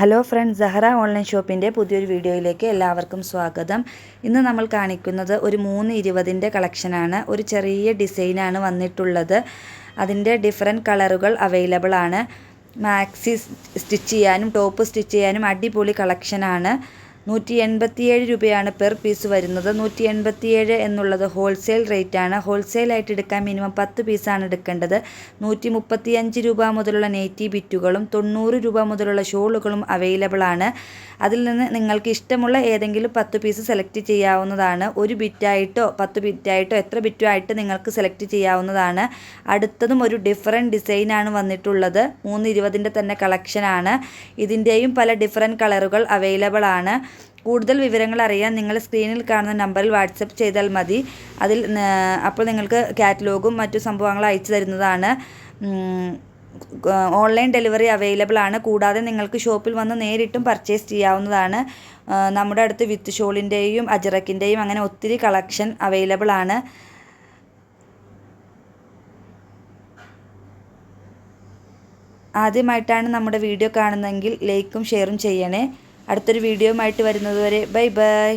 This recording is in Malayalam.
ഹലോ ഫ്രണ്ട്സ് സഹറ ഓൺലൈൻ ഷോപ്പിന്റെ പുതിയൊരു വീഡിയോയിലേക്ക് എല്ലാവർക്കും സ്വാഗതം. ഇന്ന് നമ്മൾ കാണിക്കുന്നത് ഒരു മൂന്ന് ഇരുപതിന്റെ കളക്ഷനാണ് ഒരു ചെറിയ ഡിസൈനാണ് വന്നിട്ടുള്ളത്. അതിന്റെ ഡിഫറെന്റ് കളറുകൾ അവൈലബിൾ ആണ്. മാക്സി സ്റ്റിച്ച് ചെയ്യാനും ടോപ്പ് സ്റ്റിച്ച് ചെയ്യാനും അടിപൊളി കളക്ഷനാണ് നൂറ്റി എൺപത്തിയേഴ് രൂപയാണ് പെർ പീസ് വരുന്നത്. നൂറ്റി എൺപത്തിയേഴ് എന്നുള്ളത് ഹോൾസെയിൽ റേറ്റ് ആണ് ഹോൾസെയിലായിട്ട് എടുക്കാൻ മിനിമം പത്ത് പീസാണ് എടുക്കേണ്ടത്. നൂറ്റി മുപ്പത്തിയഞ്ച് രൂപ മുതലുള്ള നെയ്റ്റി ബിറ്റുകളും തൊണ്ണൂറ് രൂപ മുതലുള്ള ഷോളുകളും അവൈലബിൾ ആണ്. അതിൽ നിന്ന് നിങ്ങൾക്ക് ഇഷ്ടമുള്ള ഏതെങ്കിലും പത്ത് പീസ് സെലക്ട് ചെയ്യാവുന്നതാണ്. ഒരു ബിറ്റായിട്ടോ പത്ത് ബിറ്റായിട്ടോ എത്ര ബിറ്റോ ആയിട്ട് നിങ്ങൾക്ക് സെലക്ട് ചെയ്യാവുന്നതാണ്. അടുത്തതും ഒരു ഡിഫറെന്റ് ഡിസൈനാണ് വന്നിട്ടുള്ളത്. മൂന്ന് ഇരുപതിന്റെ തന്നെ കളക്ഷനാണ് ഇതിന്റെയും പല ഡിഫറെന്റ് കളറുകൾ അവൈലബിൾ ആണ്. കൂടുതൽ വിവരങ്ങൾ അറിയാൻ നിങ്ങൾ സ്ക്രീനിൽ കാണുന്ന നമ്പറിൽ വാട്സപ്പ് ചെയ്താൽ മതി. അതിൽ അപ്പോൾ നിങ്ങൾക്ക് കാറ്റലോഗും മറ്റു സംഭവങ്ങളും അയച്ചു തരുന്നതാണ്. ഓൺലൈൻ ഡെലിവറി അവൈലബിൾ ആണ്. കൂടാതെ നിങ്ങൾക്ക് ഷോപ്പിൽ വന്ന് നേരിട്ടും പർച്ചേസ് ചെയ്യാവുന്നതാണ്. നമ്മുടെ അടുത്ത് വിത്ത് ഷോളിന്റെയും അജറക്കിന്റെയും അങ്ങനെ ഒത്തിരി കളക്ഷൻ അവൈലബിൾ ആണ്. ആദ്യമായിട്ടാണ് നമ്മുടെ വീഡിയോ കാണുന്നതെങ്കിൽ ലൈക്കും ഷെയറും ചെയ്യണേ. അടുത്തൊരു വീഡിയോയുമായിട്ട് വരുന്നതുവരെ ബൈ ബൈ